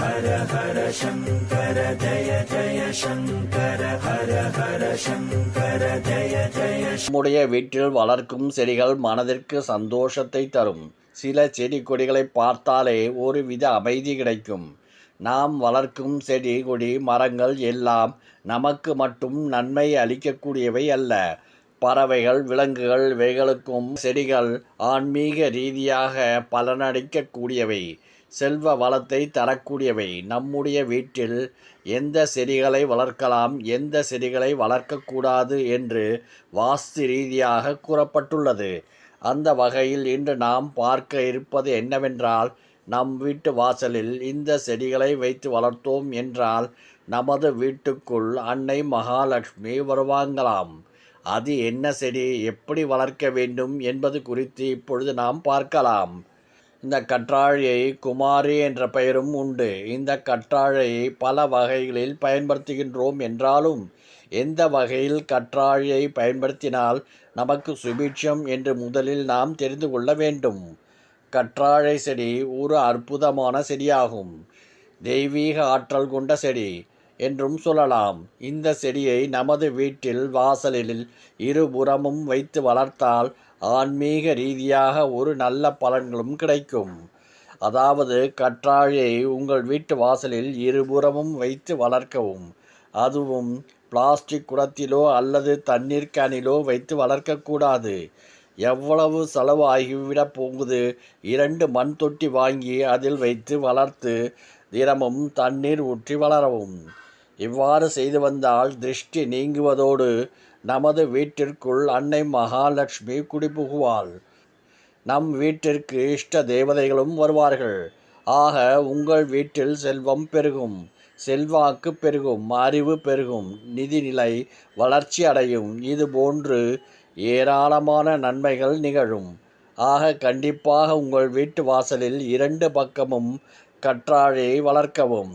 ஹர ஹர சங்கர ஜய ஜய சங்கர ஹர ஹர சங்கர ஜய ஜய நம்முடைய வீட்டில் வளர்க்கும் செடிகள் மனதிற்கு சந்தோஷத்தை தரும். சில செடி கொடிகளை பார்த்தாலே ஒரு வித அமைதி கிடைக்கும். நாம் வளர்க்கும் செடி கொடி மரங்கள் எல்லாம் நமக்கு மட்டும் நன்மை அளிக்கக்கூடியவை அல்ல. பறவைகள் விலங்குகள் இவைகளுக்கும் செடிகள் ஆன்மீக ரீதியாக பலனளிக்கக்கூடியவை. செல்வ வளத்தை தரக்கூடியவை. நம்முடைய வீட்டில் எந்த செடிகளை வளர்க்கலாம் எந்த செடிகளை வளர்க்கக்கூடாது என்று வாஸ்து ரீதியாக கூறப்பட்டுள்ளது. அந்த வகையில் இன்று நாம் பார்க்க இருப்பது என்னவென்றால் நம் வீட்டு வாசலில் இந்த செடிகளை வைத்து வளர்த்தோம் என்றால் நமது வீட்டுக்குள் அன்னை மகாலட்சுமி வருவாங்களாம். அது என்ன செடி எப்படி வளர்க்க வேண்டும் என்பது குறித்து இப்பொழுது நாம் பார்க்கலாம். இந்த கற்றாழையை குமாரி என்ற பெயரும் உண்டு. இந்த கற்றாழையை பல வகைகளில் பயன்படுத்துகின்றோம் என்றாலும் எந்த வகையில் கற்றாழையை பயன்படுத்தினால் நமக்கு சுபிட்சம் என்று முதலில் நாம் தெரிந்து கொள்ள வேண்டும். கற்றாழை செடி ஒரு அற்புதமான செடியாகும். தெய்வீக ஆற்றல் கொண்ட செடி. என்றும் சொல்லலாம். இந்த செடியை நமது வீட்டில் வாசலில் இருபுறமும் வைத்து வளர்த்தால் ஆன்மீக ரீதியாக ஒரு நல்ல பலன்களும் கிடைக்கும். அதாவது கற்றாழையை உங்கள் வீட்டு வாசலில் இருபுறமும் வைத்து வளர்க்கவும். அதுவும் பிளாஸ்டிக் குடத்திலோ அல்லது தண்ணீர் கேனிலோ வைத்து வளர்க்கக்கூடாது. எவ்வளவு செலவு ஆகிவிடப் போகுது? இரண்டு மண் தொட்டி வாங்கி அதில் வைத்து வளர்த்து தினமும் தண்ணீர் ஊற்றி வளரவும். இவ்வாறு செய்து வந்தால் திருஷ்டி நீங்குவதோடு நமது வீட்டிற்குள் அன்னை மகாலட்சுமி குடிபுகுவாள். நம் வீட்டிற்கு இஷ்ட தேவதைகளும் வருவார்கள். ஆக உங்கள் வீட்டில் செல்வம் பெருகும் செல்வாக்கு பெருகும் அறிவு பெருகும் நிதிநிலை வளர்ச்சி அடையும். இது போன்று ஏராளமான நன்மைகள் நிகழும். ஆக கண்டிப்பாக உங்கள் வீட்டு வாசலில் இரண்டு பக்கமும் கற்றாழையை வளர்க்கவும்.